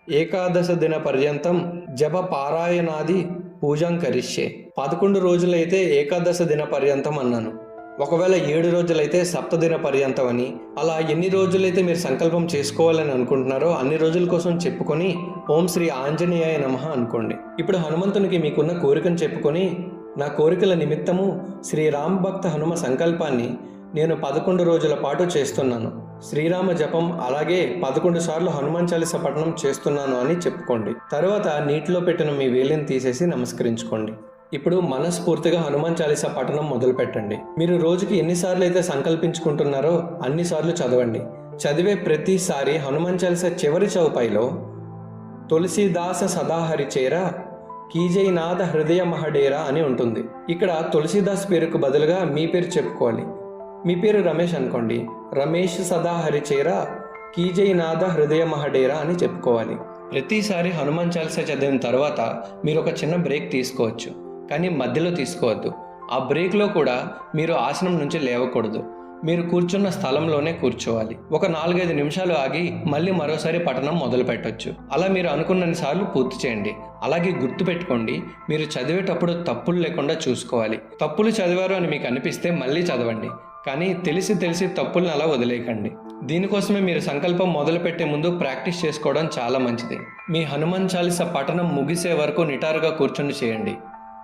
ఏకాదశ దిన పర్యంతం జప పారాయణాది పూజం కరిష్యే. పదకొండు రోజులైతే ఏకాదశ దిన పర్యంతం అన్నాను. ఒకవేళ ఏడు రోజులైతే సప్తదిన పర్యంతం అని. అలా ఎన్ని రోజులైతే మీరు సంకల్పం చేసుకోవాలని అనుకుంటున్నారో అన్ని రోజుల కోసం చెప్పుకొని ఓం శ్రీ ఆంజనేయాయ నమః అనుకోండి. ఇప్పుడు హనుమంతునికి మీకున్న కోరికను చెప్పుకొని నా కోరికల నిమిత్తము శ్రీరామ్ భక్త హనుమ సంకల్పాన్ని నేను పదకొండు రోజుల పాటు చేస్తున్నాను. శ్రీరామ జపం అలాగే పదకొండు సార్లు హనుమాన్ చాలీస పఠనం చేస్తున్నాను అని చెప్పుకోండి. తర్వాత నీటిలో పెట్టిన మీ వేలిని తీసేసి నమస్కరించుకోండి. ఇప్పుడు మనస్ఫూర్తిగా హనుమాన్ చాలీస పఠనం మొదలు పెట్టండి. మీరు రోజుకి ఎన్నిసార్లు అయితే సంకల్పించుకుంటున్నారో అన్నిసార్లు చదవండి. చదివే ప్రతిసారి హనుమాన్ చాలీస చివరి చౌపాయిలో తులసీదాస సదాహరి చేర కీజైనాథ హృదయ మహడేరా అని ఉంటుంది. ఇక్కడ తులసీదాస్ పేరుకు బదులుగా మీ పేరు చెప్పుకోవాలి. మీ పేరు రమేష్ అనుకోండి. రమేష్ సదాహరి చేర కీజైనాథ హృదయ మహడేరా అని చెప్పుకోవాలి. ప్రతిసారి హనుమాన్ చాలీసా చదివిన తర్వాత మీరు ఒక చిన్న బ్రేక్ తీసుకోవచ్చు. కానీ మధ్యలో తీసుకోవద్దు. ఆ బ్రేక్లో కూడా మీరు ఆసనం నుంచి లేవకూడదు. మీరు కూర్చున్న స్థలంలోనే కూర్చోవాలి. ఒక నాలుగైదు నిమిషాలు ఆగి మళ్ళీ మరోసారి పఠనం మొదలు పెట్టొచ్చు అలా మీరు అనుకున్నన్ని సార్లు పూర్తి చేయండి. అలాగే గుర్తుపెట్టుకోండి మీరు చదివేటప్పుడు తప్పులు లేకుండా చూసుకోవాలి. తప్పులు చదివారు అని మీకు అనిపిస్తే మళ్ళీ చదవండి. కానీ తెలిసి తెలిసి తప్పులను అలా వదిలేయకండి. దీనికోసమే మీరు సంకల్పం మొదలుపెట్టే ముందు ప్రాక్టీస్ చేసుకోవడం చాలా మంచిది. మీ హనుమాన్ చాలీస పఠనం ముగిసే వరకు నిటారుగా కూర్చొని చేయండి.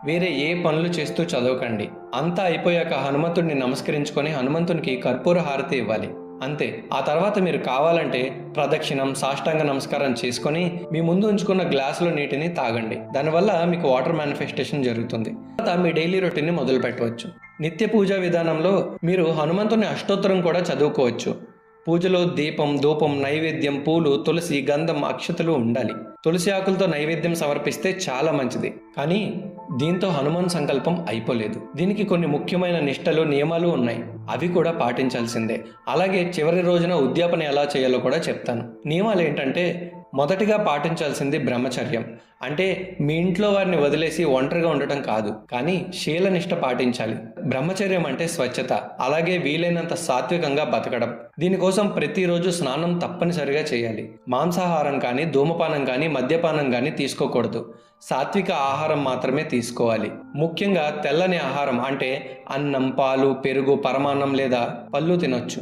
వేరే ఏ పనులు చేస్తూ చదవకండి. అంతా అయిపోయాక హనుమంతుడిని నమస్కరించుకొని హనుమంతునికి కర్పూర హారతి ఇవ్వాలి. అంతే. ఆ తర్వాత మీరు కావాలంటే ప్రదక్షిణం సాష్టాంగ నమస్కారం చేసుకొని మీ ముందు ఉంచుకున్న గ్లాసులో నీటిని తాగండి. దానివల్ల మీకు వాటర్ మేనిఫెస్టేషన్ జరుగుతుంది. తర్వాత మీ డైలీ రొటీన్ని మొదలు పెట్టవచ్చు నిత్య పూజా విధానంలో మీరు హనుమంతుని అష్టోత్తరం కూడా చదువుకోవచ్చు. పూజలో దీపం ధూపం నైవేద్యం పూలు తులసి గంధం అక్షతలు ఉండాలి. తులసి ఆకులతో నైవేద్యం సమర్పిస్తే చాలా మంచిది. కానీ దీంతో హనుమాన్ సంకల్పం అయిపోలేదు. దీనికి కొన్ని ముఖ్యమైన నిష్టలు నియమాలు ఉన్నాయి. అవి కూడా పాటించాల్సిందే. అలాగే చివరి రోజున ఉద్యాపన ఎలా చేయాలో కూడా చెప్తాను. నియమాలు ఏంటంటే మొదటిగా పాటించాల్సింది బ్రహ్మచర్యం. అంటే మీ ఇంట్లో వారిని వదిలేసి ఒంటరిగా ఉండటం కాదు. కానీ శీలనిష్ట పాటించాలి. బ్రహ్మచర్యం అంటే స్వచ్ఛత. అలాగే వీలైనంత సాత్వికంగా బతకడం. దీనికోసం ప్రతిరోజు స్నానం తప్పనిసరిగా చేయాలి. మాంసాహారం కానీ ధూమపానం కానీ మద్యపానం కానీ తీసుకోకూడదు. సాత్విక ఆహారం మాత్రమే తీసుకోవాలి. ముఖ్యంగా తెల్లని ఆహారం అంటే అన్నం పాలు పెరుగు పరమాన్నం లేదా పళ్ళు తినొచ్చు.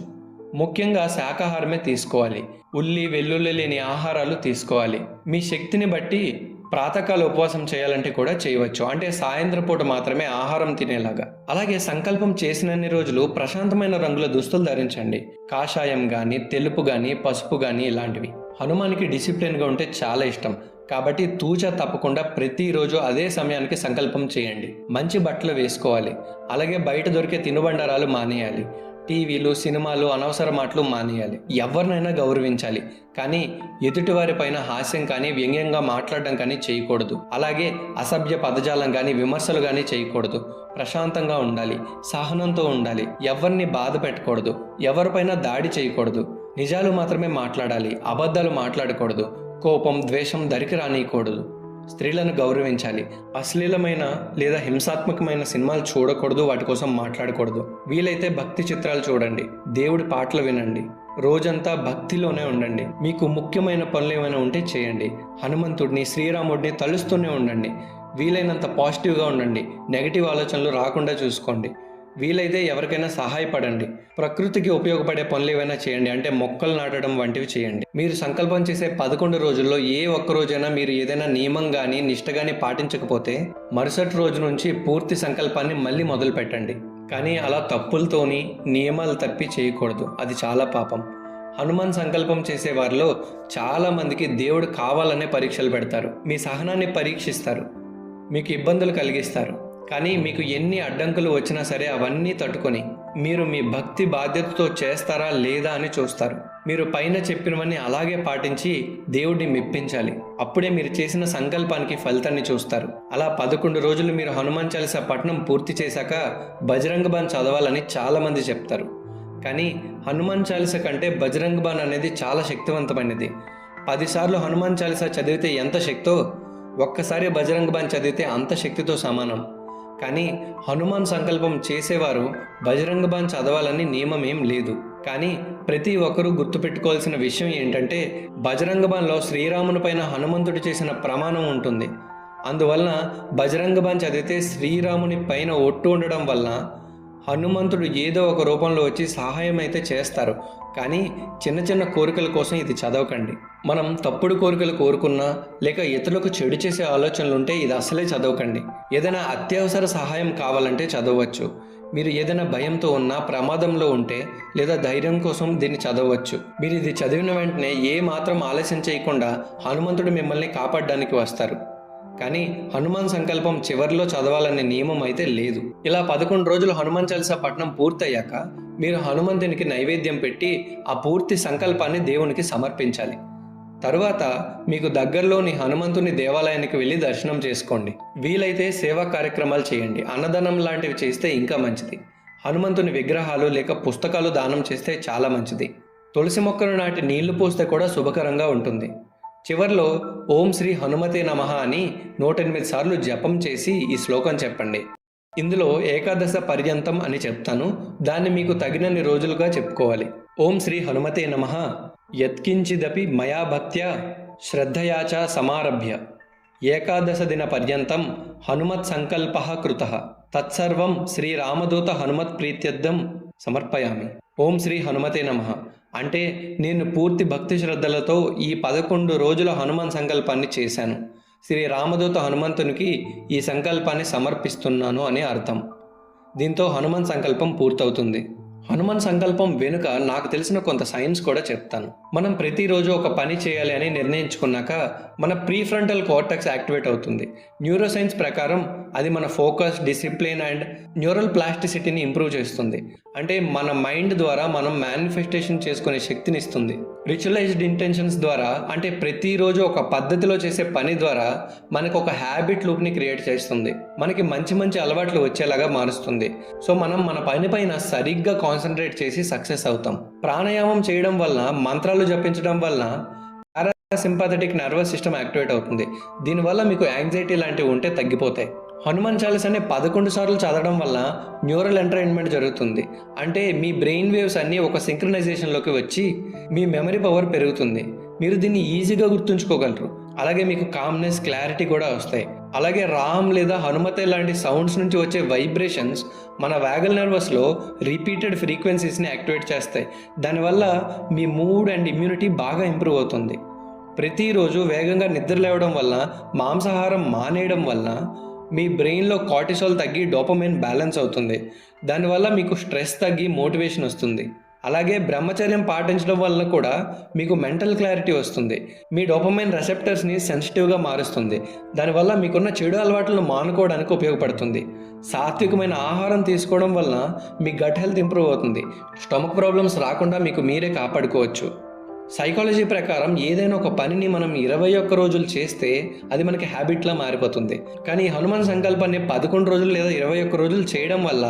ముఖ్యంగా శాకాహారమే తీసుకోవాలి. ఉల్లి వెల్లుల్లి లేని ఆహారాలు తీసుకోవాలి. మీ శక్తిని బట్టి ప్రాతకాల ఉపవాసం చేయాలంటే కూడా చేయవచ్చు. అంటే సాయంత్రం పూట మాత్రమే ఆహారం తినేలాగా. అలాగే సంకల్పం చేసినన్ని రోజులు ప్రశాంతమైన రంగుల దుస్తులు ధరించండి. కాషాయం కానీ తెలుపు కానీ పసుపు కానీ ఇలాంటివి. హనుమానికి డిసిప్లిన్గా ఉంటే చాలా ఇష్టం. కాబట్టి తూచ తప్పకుండా ప్రతిరోజు అదే సమయానికి సంకల్పం చేయండి. మంచి బట్టలు వేసుకోవాలి. అలాగే బయట దొరికే తినుబండారాలు మానేయాలి. టీవీలు సినిమాలు అనవసర మాటలు మానేయాలి. ఎవరినైనా గౌరవించాలి. కానీ ఎదుటివారి పైన హాస్యం కానీ వ్యంగ్యంగా మాట్లాడడం కానీ చేయకూడదు. అలాగే అసభ్య పదజాలం కానీ విమర్శలు కానీ చేయకూడదు. ప్రశాంతంగా ఉండాలి. సహనంతో ఉండాలి. ఎవరిని బాధ పెట్టకూడదు. ఎవరిపైన దాడి చేయకూడదు. నిజాలు మాత్రమే మాట్లాడాలి. అబద్ధాలు మాట్లాడకూడదు. కోపం ద్వేషం దరికి రానియకూడదు. స్త్రీలను గౌరవించాలి. అశ్లీలమైన లేదా హింసాత్మకమైన సినిమాలు చూడకూడదు వాటి కోసం మాట్లాడకూడదు. వీలైతే భక్తి చిత్రాలు చూడండి. దేవుడి పాటలు వినండి. రోజంతా భక్తిలోనే ఉండండి. మీకు ముఖ్యమైన పనులు ఏమైనా ఉంటే చేయండి. హనుమంతుడిని శ్రీరాముడిని తలుస్తూనే ఉండండి. వీలైనంత పాజిటివ్గా ఉండండి. నెగిటివ్ ఆలోచనలు రాకుండా చూసుకోండి. వీలైతే ఎవరికైనా సహాయపడండి. ప్రకృతికి ఉపయోగపడే పనులు ఏవైనా చేయండి. అంటే మొక్కలు నాటడం వంటివి చేయండి. మీరు సంకల్పం చేసే పదకొండు రోజుల్లో ఏ ఒక్క రోజైనా మీరు ఏదైనా నియమం కానీ నిష్ట కానీ పాటించకపోతే మరుసటి రోజు నుంచి పూర్తి సంకల్పాన్ని మళ్ళీ మొదలు పెట్టండి. కానీ అలా తప్పులతోని నియమాలు తప్పి చేయకూడదు. అది చాలా పాపం. హనుమాన్ సంకల్పం చేసే వారిలో చాలా మందికి దేవుడు కావాలనే పరీక్షలు పెడతారు. మీ సహనాన్ని పరీక్షిస్తారు. మీకు ఇబ్బందులు కలిగిస్తారు. కానీ మీకు ఎన్ని అడ్డంకులు వచ్చినా సరే అవన్నీ తట్టుకొని మీరు మీ భక్తి బాధ్యతతో చేస్తారా లేదా అని చూస్తారు. మీరు పైన చెప్పినవన్నీ అలాగే పాటించి దేవుడిని మెప్పించాలి. అప్పుడే మీరు చేసిన సంకల్పానికి ఫలితాన్ని చూస్తారు. అలా పదకొండు రోజులు మీరు హనుమాన్ చాలీసా పట్నం పూర్తి చేశాక బజరంగ బాన్ చదవాలని చాలామంది చెప్తారు. కానీ హనుమాన్ చాలీస కంటే బజరంగ బాన్ అనేది చాలా శక్తివంతమైనది. పదిసార్లు హనుమాన్ చాలీసా చదివితే ఎంత శక్తో ఒక్కసారి బజరంగ బాన్ చదివితే అంత శక్తితో సమానం. కానీ హనుమాన్ సంకల్పం చేసేవారు బజరంగ బాన్ చదవాలని నియమం ఏం లేదు. కానీ ప్రతి ఒక్కరూ గుర్తుపెట్టుకోవాల్సిన విషయం ఏంటంటే బజరంగ బాన్లో శ్రీరాముని పైన హనుమంతుడు చేసిన ప్రమాణం ఉంటుంది. అందువలన బజరంగ బాన్ చదివితే శ్రీరాముని పైన ఒట్టు ఉండడం వల్ల హనుమంతుడు ఏదో ఒక రూపంలో వచ్చి సహాయం అయితే చేస్తారు. కానీ చిన్న చిన్న కోరికల కోసం ఇది చదవకండి. మనం తప్పుడు కోరికలు కోరుకున్నా లేక ఇతరులకు చెడు చేసే ఆలోచనలు ఉంటే ఇది అసలే చదవకండి. ఏదైనా అత్యవసర సహాయం కావాలంటే చదవచ్చు. మీరు ఏదైనా భయంతో ఉన్నా ప్రమాదంలో ఉంటే లేదా ధైర్యం కోసం దీన్ని చదవచ్చు. మీరు ఇది చదివిన వెంటనే ఏ మాత్రం ఆలస్యం చేయకుండా హనుమంతుడు మిమ్మల్ని కాపాడడానికి వస్తారు. కానీ హనుమాన్ సంకల్పం చివరిలో చదవాలనే నియమం అయితే లేదు. ఇలా పదకొండు రోజులు హనుమాన్ చాలీసా పట్నం పూర్తయ్యాక మీరు హనుమంతునికి నైవేద్యం పెట్టి ఆ పూర్తి సంకల్పాన్ని దేవునికి సమర్పించాలి. తరువాత మీకు దగ్గరలోని హనుమంతుని దేవాలయానికి వెళ్ళి దర్శనం చేసుకోండి. వీలైతే సేవా కార్యక్రమాలు చేయండి. అన్నదానం లాంటివి చేస్తే ఇంకా మంచిది. హనుమంతుని విగ్రహాలు లేక పుస్తకాలు దానం చేస్తే చాలా మంచిది. తులసి మొక్కను నాటి నీళ్ళు పోస్తే కూడా శుభకరంగా ఉంటుంది. చివర్లో ఓం శ్రీ హనుమతే నమః అని నూట ఎనిమిది సార్లు జపం చేసి ఈ శ్లోకం చెప్పండి. ఇందులో ఏకాదశ పర్యంతం అని చెప్తాను. దాన్ని మీకు తగినన్ని రోజులుగా చెప్పుకోవాలి. ఓం శ్రీ హనుమతే నమః. యత్కించిదపి మయా భక్త్యా శ్రద్ధయాచ సమారభ్య. ఏకాదశ దిన పర్యంతం హనుమత్ సంకల్ప కృత. తత్సర్వం శ్రీరామదూత హనుమత్ ప్రీత్యర్థం. సమర్పయామి. ఓం శ్రీ హనుమతే నమ. అంటే నేను పూర్తి భక్తి శ్రద్ధలతో ఈ పదకొండు రోజుల హనుమాన్ సంకల్పాన్ని చేశాను. శ్రీ రామదూత హనుమంతునికి ఈ సంకల్పాన్ని సమర్పిస్తున్నాను అని అర్థం. దీంతో హనుమాన్ సంకల్పం పూర్తవుతుంది. హనుమాన్ సంకల్పం వెనుక నాకు తెలిసిన కొంత సైన్స్ కూడా చెప్తాను. మనం ప్రతిరోజు ఒక పని చేయాలి అని నిర్ణయించుకున్నాక మన ప్రీఫ్రంటల్ కోర్టెక్స్ యాక్టివేట్ అవుతుంది. న్యూరో సైన్స్ ప్రకారం అది మన ఫోకస్ డిసిప్లిన్ అండ్ న్యూరల్ ప్లాస్టిసిటీని ఇంప్రూవ్ చేస్తుంది. అంటే మన మైండ్ ద్వారా మనం మేనిఫెస్టేషన్ చేసుకునే శక్తిని ఇస్తుంది. రిచువలైజ్డ్ ఇంటెన్షన్స్ ద్వారా అంటే ప్రతిరోజు ఒక పద్ధతిలో చేసే పని ద్వారా మనకు ఒక హ్యాబిట్ లూప్ని క్రియేట్ చేస్తుంది. మనకి మంచి మంచి అలవాట్లు వచ్చేలాగా మారుస్తుంది. సో మనం మన పని పైన సరిగ్గా కాన్సన్ట్రేట్ చేసి సక్సెస్ అవుతాం. ప్రాణాయామం చేయడం వలన మంత్రాలు జపించడం వలన సింపాథెటిక్ నర్వస్ సిస్టమ్ యాక్టివేట్ అవుతుంది. దీనివల్ల మీకు యాంగ్జైటీ లాంటివి ఉంటే తగ్గిపోతాయి. హనుమాన్ చాలీసాని అనే పదకొండు సార్లు చదవడం వల్ల న్యూరల్ ఎంటర్టైన్మెంట్ జరుగుతుంది. అంటే మీ బ్రెయిన్ వేవ్స్ అన్నీ ఒక సింక్రనైజేషన్లోకి వచ్చి మీ మెమరీ పవర్ పెరుగుతుంది. మీరు దీన్ని ఈజీగా గుర్తుంచుకోగలరు. అలాగే మీకు కామ్నెస్ క్లారిటీ కూడా వస్తాయి. అలాగే రామ్ లేదా హనుమతే లాంటి సౌండ్స్ నుంచి వచ్చే వైబ్రేషన్స్ మన వ్యాగల్ నర్వస్లో రిపీటెడ్ ఫ్రీక్వెన్సీస్ని యాక్టివేట్ చేస్తాయి. దానివల్ల మీ మూడ్ అండ్ ఇమ్యూనిటీ బాగా ఇంప్రూవ్ అవుతుంది. ప్రతిరోజు వేగంగా నిద్ర లేవడం వల్ల మాంసాహారం మానేయడం వల్ల మీ బ్రెయిన్లో కార్టిసాల్ తగ్గి డోపమైన్ బ్యాలెన్స్ అవుతుంది. దానివల్ల మీకు స్ట్రెస్ తగ్గి మోటివేషన్ వస్తుంది. అలాగే బ్రహ్మచర్యం పాటించడం వల్ల కూడా మీకు మెంటల్ క్లారిటీ వస్తుంది. మీ డోపమైన్ రెసెప్టర్స్ని సెన్సిటివ్గా మారుస్తుంది. దానివల్ల మీకున్న చెడు అలవాట్లను మానుకోవడానికి ఉపయోగపడుతుంది. సాత్వికమైన ఆహారం తీసుకోవడం వల్ల మీ గట్ హెల్త్ ఇంప్రూవ్ అవుతుంది. స్టమక్ ప్రాబ్లమ్స్ రాకుండా మీకు మీరే కాపాడుకోవచ్చు. సైకాలజీ ప్రకారం ఏదైనా ఒక పనిని మనం ఇరవై ఒక్క రోజులు చేస్తే అది మనకి హ్యాబిట్లా మారిపోతుంది. కానీ హనుమాన్ సంకల్పాన్ని పదకొండు రోజులు లేదా ఇరవై ఒక్క రోజులు చేయడం వల్ల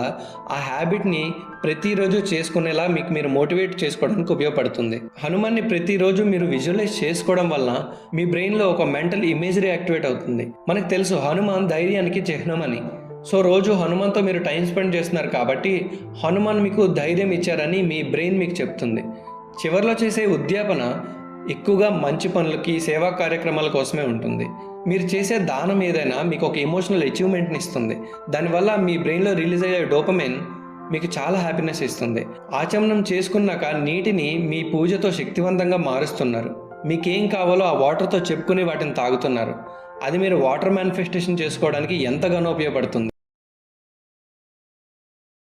ఆ హ్యాబిట్ని ప్రతిరోజు చేసుకునేలా మీకు మీరు మోటివేట్ చేసుకోవడానికి ఉపయోగపడుతుంది. హనుమాన్ని ప్రతిరోజు మీరు విజువలైజ్ చేసుకోవడం వల్ల మీ బ్రెయిన్లో ఒక మెంటల్ ఇమేజరీ యాక్టివేట్ అవుతుంది. మనకు తెలుసు హనుమాన్ ధైర్యానికి చిహ్నం అని. సో రోజు హనుమాన్తో మీరు టైం స్పెండ్ చేస్తున్నారు కాబట్టి హనుమాన్ మీకు ధైర్యం ఇచ్చారని మీ బ్రెయిన్ మీకు చెప్తుంది. చివరిలో చేసే ఉద్యాపన ఎక్కువగా మంచి పనులకి సేవా కార్యక్రమాల కోసమే ఉంటుంది. మీరు చేసే దానం ఏదైనా మీకు ఒక ఎమోషనల్ అచీవ్మెంట్ని ఇస్తుంది. దానివల్ల మీ బ్రెయిన్లో రిలీజ్ అయ్యే డోపమైన్ మీకు చాలా హ్యాపీనెస్ ఇస్తుంది. ఆచమనం చేసుకున్నాక నీటిని మీ పూజతో శక్తివంతంగా మారుస్తున్నారు. మీకేం కావాలో ఆ వాటర్తో చెప్పుకుని వాటిని తాగుతున్నారు. అది మీరు వాటర్ మేనిఫెస్టేషన్ చేసుకోవడానికి ఎంతగానో ఉపయోగపడుతుంది.